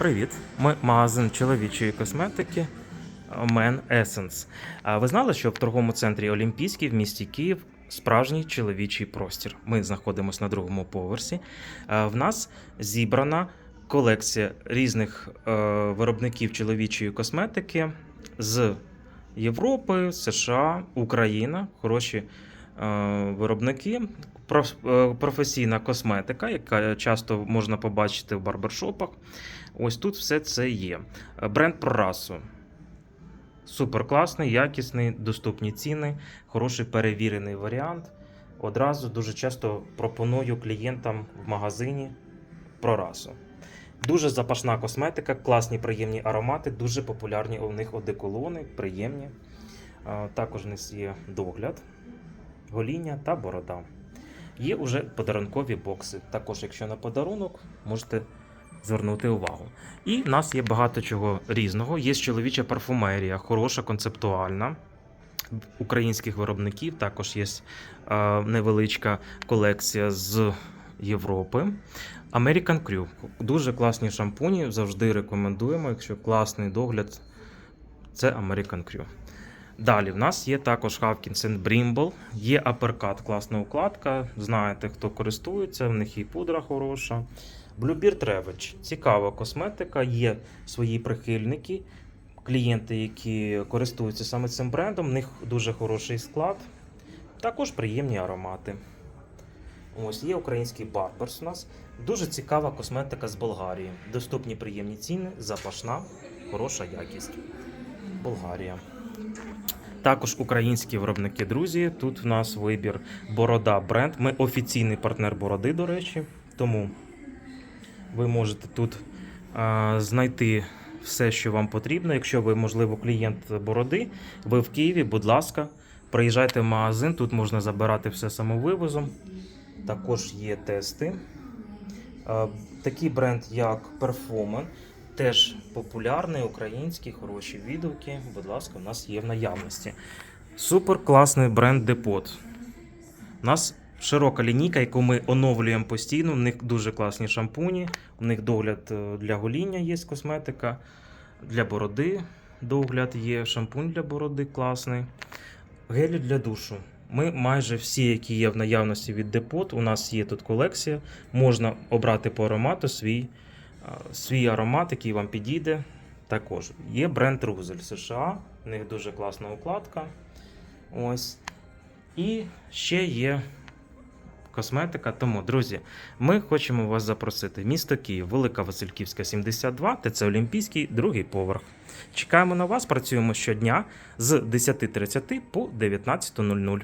Привіт! Ми магазин чоловічої косметики Men Essence. А Ви знали, що в торговому центрі Олімпійський в місті Київ справжній чоловічий простір. Ми знаходимося на другому поверсі. А В нас зібрана колекція різних е, виробників чоловічої косметики з Європи, США, Україна. Хороші е, виробники. Е, Професійна косметика, яка часто можна побачити в барбершопах. Ось тут все це є. Е, Бренд про расу. Супер класний, якісний, доступні ціни, хороший перевірений варіант. Одразу дуже часто пропоную клієнтам в магазині про расу. Дуже запашна косметика, класні приємні аромати, дуже популярні у них одеколони, приємні. Е, Також у нас є догляд, гоління та борода. Є вже подарункові бокси. Також, якщо на подарунок, можете звернути увагу. І в нас є багато чого різного. Є чоловіча парфумерія, хороша, концептуальна. Українських виробників також є е, невеличка колекція з Європи. American Crew. Дуже класні шампуні, завжди рекомендуємо. Якщо класний догляд, це American Crew. Далі в нас є також Hawkins Brimble, є Uppercut, класна укладка. Знаєте, хто користується, в них і пудра хороша. Bluebeard Ravage. Цікава косметика, є свої прихильники, клієнти, які користуються саме цим брендом, в них дуже хороший склад, також приємні аромати. Ось є український Барберс у нас. Дуже цікава косметика з Болгарії. Доступні приємні ціни, запашна, хороша якість. Болгарія. Також українські виробники, друзі. Тут в нас вибір Борода бренд. Ми офіційний партнер Бороди, до речі. Тому ви можете тут а, знайти все, що вам потрібно. Якщо ви, можливо, клієнт Бороди, ви в Києві, будь ласка, приїжджайте в магазин, тут можна забирати все самовивозом. Також є тести. А, Такий бренд, як Perfumen, теж популярний, український, хороші відгуки. Будь ласка, у нас є в наявності. Супер класний бренд Депот. У нас широка лінійка, яку ми оновлюємо постійно. У них дуже класні шампуні, у них догляд е, для гоління є косметика, для бороди догляд є, шампунь для бороди класний. Гелі для душу. Ми майже всі, які є в наявності від Депот, у нас є тут колекція. Можна обрати по аромату свій, свій аромат, який вам підійде. Також є бренд Рузель США. У них дуже класна укладка. Ось. І ще є косметика. Тому, друзі, ми хочемо вас запросити. Місто Київ, Велика Васильківська, 72, ТЦ Олімпійський, другий поверх. Чекаємо на вас, працюємо щодня з 10.30 по 19.00.